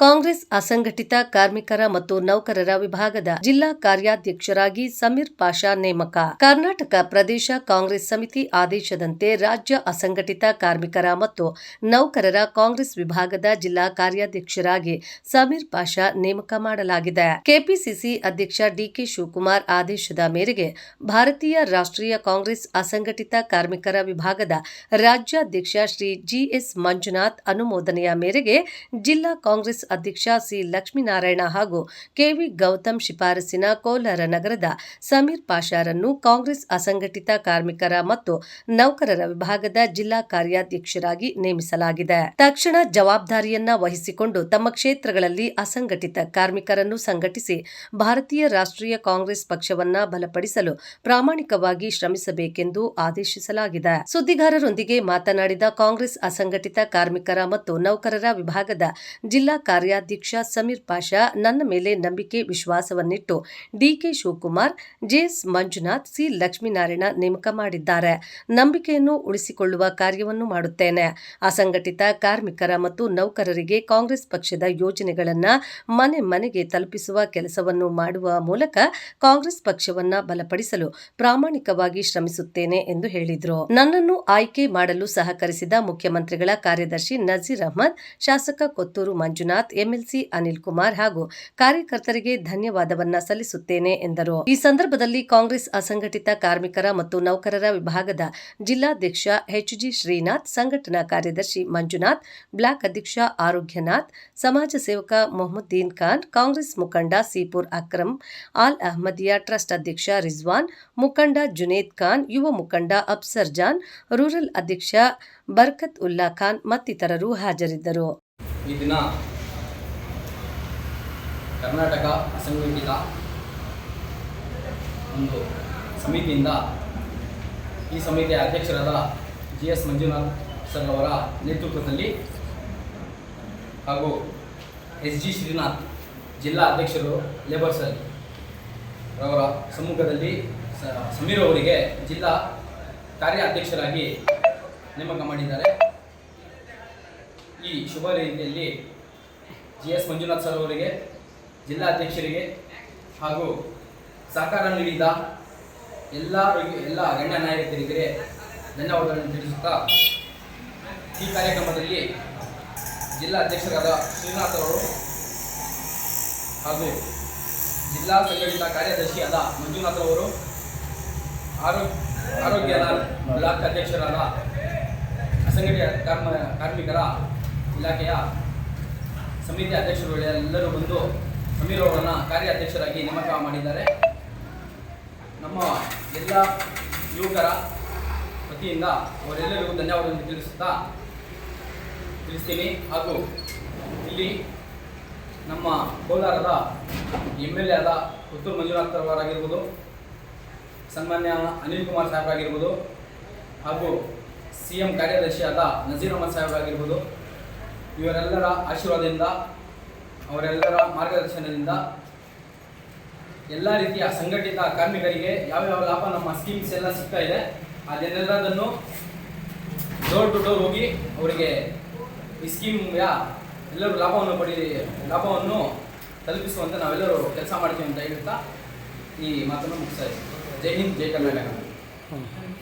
ಕಾಂಗ್ರೆಸ್ ಅಸಂಘಟಿತ ಕಾರ್ಮಿಕರ ಮತ್ತು ನೌಕರರ ವಿಭಾಗದ ಜಿಲ್ಲಾ ಕಾರ್ಯಾಧ್ಯಕ್ಷರಾಗಿ ಸಮೀರ್ ಪಾಷಾ ನೇಮಕ. ಕರ್ನಾಟಕ ಪ್ರದೇಶ ಕಾಂಗ್ರೆಸ್ ಸಮಿತಿ ಆದೇಶದಂತೆ ರಾಜ್ಯ ಅಸಂಘಟಿತ ಕಾರ್ಮಿಕರ ಮತ್ತು ನೌಕರರ ಕಾಂಗ್ರೆಸ್ ವಿಭಾಗದ ಜಿಲ್ಲಾ ಕಾರ್ಯಾಧ್ಯಕ್ಷರಾಗಿ ಸಮೀರ್ ಪಾಷಾ ನೇಮಕ ಮಾಡಲಾಗಿದೆ. ಕೆಪಿಸಿಸಿ ಅಧ್ಯಕ್ಷ ಡಿಕೆ ಶಿವಕುಮಾರ್ ಆದೇಶದ ಮೇರೆಗೆ ಭಾರತೀಯ ರಾಷ್ಟ್ರೀಯ ಕಾಂಗ್ರೆಸ್ ಅಸಂಘಟಿತ ಕಾರ್ಮಿಕರ ವಿಭಾಗದ ರಾಜ್ಯಾಧ್ಯಕ್ಷ ಶ್ರೀ ಜಿಎಸ್ ಮಂಜುನಾಥ್ ಅನುಮೋದನೆಯ ಮೇರೆಗೆ ಜಿಲ್ಲಾ ಕಾಂಗ್ರೆಸ್ ಅಧ್ಯಕ್ಷ ಸಿ ಲಕ್ಷ್ಮೀನಾರಾಯಣ ಹಾಗೂ ಕೆವಿ ಗೌತಮ್ ಶಿಫಾರಸಿನ ಕೋಲಾರ ನಗರದ ಸಮೀರ್ ಪಾಷಾರನ್ನು ಕಾಂಗ್ರೆಸ್ ಅಸಂಘಟಿತ ಕಾರ್ಮಿಕರ ಮತ್ತು ನೌಕರರ ವಿಭಾಗದ ಜಿಲ್ಲಾ ಕಾರ್ಯಾಧ್ಯಕ್ಷರಾಗಿ ನೇಮಿಸಲಾಗಿದೆ. ತಕ್ಷಣ ಜವಾಬ್ದಾರಿಯನ್ನ ವಹಿಸಿಕೊಂಡು ತಮ್ಮ ಕ್ಷೇತ್ರಗಳಲ್ಲಿ ಅಸಂಘಟಿತ ಕಾರ್ಮಿಕರನ್ನು ಸಂಘಟಿಸಿ ಭಾರತೀಯ ರಾಷ್ಟ್ರೀಯ ಕಾಂಗ್ರೆಸ್ ಪಕ್ಷವನ್ನ ಬಲಪಡಿಸಲು ಪ್ರಾಮಾಣಿಕವಾಗಿ ಶ್ರಮಿಸಬೇಕೆಂದು ಆದೇಶಿಸಲಾಗಿದೆ. ಸುದ್ದಿಗಾರರೊಂದಿಗೆ ಮಾತನಾಡಿದ ಕಾಂಗ್ರೆಸ್ ಅಸಂಘಟಿತ ಕಾರ್ಮಿಕರ ಮತ್ತು ನೌಕರರ ವಿಭಾಗದ ಜಿಲ್ಲಾ ಕಾರ್ಯಾಧ್ಯಕ್ಷ ಸಮೀರ್ ಪಾಷಾ ನನ್ನ ಮೇಲೆ ನಂಬಿಕೆ ವಿಶ್ವಾಸವನ್ನಿಟ್ಟು D K Shivakumar, J S Manjunath, C. Lakshminarayana ನೇಮಕ ಮಾಡಿದ್ದಾರೆ. ನಂಬಿಕೆಯನ್ನು ಉಳಿಸಿಕೊಳ್ಳುವ ಕಾರ್ಯವನ್ನು ಮಾಡುತ್ತೇನೆ. ಅಸಂಘಟಿತ ಕಾರ್ಮಿಕರ ಮತ್ತು ನೌಕರರಿಗೆ ಕಾಂಗ್ರೆಸ್ ಪಕ್ಷದ ಯೋಜನೆಗಳನ್ನು ಮನೆ ಮನೆಗೆ ತಲುಪಿಸುವ ಕೆಲಸವನ್ನು ಮಾಡುವ ಮೂಲಕ ಕಾಂಗ್ರೆಸ್ ಪಕ್ಷವನ್ನ ಬಲಪಡಿಸಲು ಪ್ರಾಮಾಣಿಕವಾಗಿ ಶ್ರಮಿಸುತ್ತೇನೆ ಎಂದು ಹೇಳಿದರು. ನನ್ನನ್ನು ಆಯ್ಕೆ ಮಾಡಲು ಸಹಕರಿಸಿದ ಮುಖ್ಯಮಂತ್ರಿಗಳ ಕಾರ್ಯದರ್ಶಿ ನಜೀರ್ ಅಹಮದ್, ಶಾಸಕ ಕೊತ್ತೂರು ಮಂಜುನಾಥ್ ಎಂಎಲ್ಸಿ ಅನಿಲ್ ಕುಮಾರ್ ಹಾಗೂ ಕಾರ್ಯಕರ್ತರಿಗೆ ಧನ್ಯವಾದವನ್ನ ಸಲ್ಲಿಸುತ್ತೇನೆ ಎಂದರು. ಈ ಸಂದರ್ಭದಲ್ಲಿ ಕಾಂಗ್ರೆಸ್ ಅಸಂಘಟಿತ ಕಾರ್ಮಿಕರ ಮತ್ತು ನೌಕರರ ವಿಭಾಗದ ಜಿಲ್ಲಾಧ್ಯಕ್ಷ ಎಚ್ಜಿ ಶ್ರೀನಾಥ್, ಸಂಘಟನಾ ಕಾರ್ಯದರ್ಶಿ ಮಂಜುನಾಥ್, ಬ್ಲಾಕ್ ಅಧ್ಯಕ್ಷ ಆರೋಗ್ಯನಾಥ್, ಸಮಾಜ ಸೇವಕ ಮೊಹಮ್ಮದ್ದೀನ್ ಖಾನ್, ಕಾಂಗ್ರೆಸ್ ಮುಖಂಡ ಸೀಪುರ್ ಅಕ್ರಮ್, ಆಲ್ ಅಹಮದಿಯಾ ಟ್ರಸ್ಟ್ ಅಧ್ಯಕ್ಷ ರಿಜ್ವಾನ್, ಮುಖಂಡ ಜುನೇದ್ ಖಾನ್, ಯುವ ಮುಖಂಡ ಅಬ್ಸರ್ ಜಾನ್, ರೂರಲ್ ಅಧ್ಯಕ್ಷ ಬರ್ಕತ್ ಉಲ್ಲಾ ಖಾನ್ ಮತ್ತಿತರರು ಹಾಜರಿದ್ದರು. ಕರ್ನಾಟಕ ಅಸಂಘಟಿತ ಒಂದು ಸಮಿತಿಯಿಂದ ಈ ಸಮಿತಿಯ ಅಧ್ಯಕ್ಷರಾದ ಜಿ ಎಸ್ ಮಂಜುನಾಥ್ ಸರ್ ಅವರ ನೇತೃತ್ವದಲ್ಲಿ ಹಾಗೂ ಎಸ್ ಜಿ ಶ್ರೀನಾಥ್ ಜಿಲ್ಲಾ ಅಧ್ಯಕ್ಷರು ಲೇಬರ್ ಸರ್ ಅವರ ಸಮ್ಮುಖದಲ್ಲಿ ಸಮೀರ್ ಅವರಿಗೆ ಜಿಲ್ಲಾ ಕಾರ್ಯ ಅಧ್ಯಕ್ಷರಾಗಿ ನೇಮಕ ಮಾಡಿದ್ದಾರೆ. ಈ ಶುಭ ರೀತಿಯಲ್ಲಿ ಜಿ ಎಸ್ ಮಂಜುನಾಥ್ ಸರ್ ಅವರಿಗೆ ಜಿಲ್ಲಾ ಅಧ್ಯಕ್ಷರಿಗೆ ಹಾಗೂ ಸಹಕಾರ ನೀಡಿದ ಎಲ್ಲರಿಗೂ ಎಲ್ಲ ಗಣ್ಯ ನಾಯಕರಿಗೆ ಧನ್ಯವಾದಗಳನ್ನು ತಿಳಿಸುತ್ತಾ ಈ ಕಾರ್ಯಕ್ರಮದಲ್ಲಿ ಜಿಲ್ಲಾ ಅಧ್ಯಕ್ಷರಾದ ಶ್ರೀನಾಥ್ ಅವರು ಹಾಗೂ ಜಿಲ್ಲಾ ಸಂಘಟಿತ ಕಾರ್ಯದರ್ಶಿಯಾದ ಮಂಜುನಾಥ್ ಅವರು, ಆರೋಗ್ಯ ಆರೋಗ್ಯದ ಬ್ಲಾಕ್ ಅಧ್ಯಕ್ಷರಾದ ಅಸಂಘಟಿತ ಕಾರ್ಮ ಕಾರ್ಮಿಕರ ಇಲಾಖೆಯ ಸಮಿತಿ ಅಧ್ಯಕ್ಷರು ಎಲ್ಲರೂ ಬಂದು ಸಮೀರ್ ಅವರನ್ನು ಕಾರ್ಯಾಧ್ಯಕ್ಷರಾಗಿ ನೇಮಕ ಮಾಡಿದ್ದಾರೆ. ನಮ್ಮ ಎಲ್ಲ ಯುವಕರ ವತಿಯಿಂದ ಅವರೆಲ್ಲರಿಗೂ ಧನ್ಯವಾದವನ್ನು ತಿಳಿಸುತ್ತಾ ತಿಳಿಸ್ತೀನಿ. ಹಾಗೂ ಇಲ್ಲಿ ನಮ್ಮ ಕೋಲಾರದ ಎಂ ಎಲ್ ಎ ಆದ ಪುತ್ತೂರು ಮಂಜುನಾಥ್ ಅವರಾಗಿರ್ಬೋದು, ಸನ್ಮಾನ್ಯ ಅನಿಲ್ ಕುಮಾರ್ ಸಾಹೇಬರಾಗಿರ್ಬೋದು, ಹಾಗೂ ಸಿ ಎಂ ಕಾರ್ಯದರ್ಶಿಯಾದ ನಜೀರ್ ಅಹಮದ್ ಸಾಹೇಬರಾಗಿರ್ಬೋದು. ಇವರೆಲ್ಲರ ಆಶೀರ್ವಾದದಿಂದ ಅವರೆಲ್ಲರ ಮಾರ್ಗದರ್ಶನದಿಂದ ಎಲ್ಲ ರೀತಿಯ ಸಂಘಟಿತ ಕಾರ್ಮಿಕರಿಗೆ ಯಾವ್ಯಾವ ಲಾಭ ನಮ್ಮ ಸ್ಕೀಮ್ಸ್ ಎಲ್ಲ ಸಿಗ್ತಾ ಇದೆ ಅದನ್ನೆಲ್ಲದನ್ನು ಡೋರ್ ಟು ಡೋರ್ ಹೋಗಿ ಅವರಿಗೆ ಈ ಸ್ಕೀಮ್ಯ ಎಲ್ಲರೂ ಲಾಭವನ್ನು ಪಡಿ, ಲಾಭವನ್ನು ತಲುಪಿಸುವಂತೆ ನಾವೆಲ್ಲರೂ ಕೆಲಸ ಮಾಡ್ತೀವಿ ಅಂತ ಹೇಳುತ್ತಾ ಈ ಮಾತನ್ನು ಮುಗಿಸ್ತಾ ಇದ್ದೀವಿ. ಜೈ ಹಿಂದ್, ಜೈ ಕರ್ನಾಟಕ.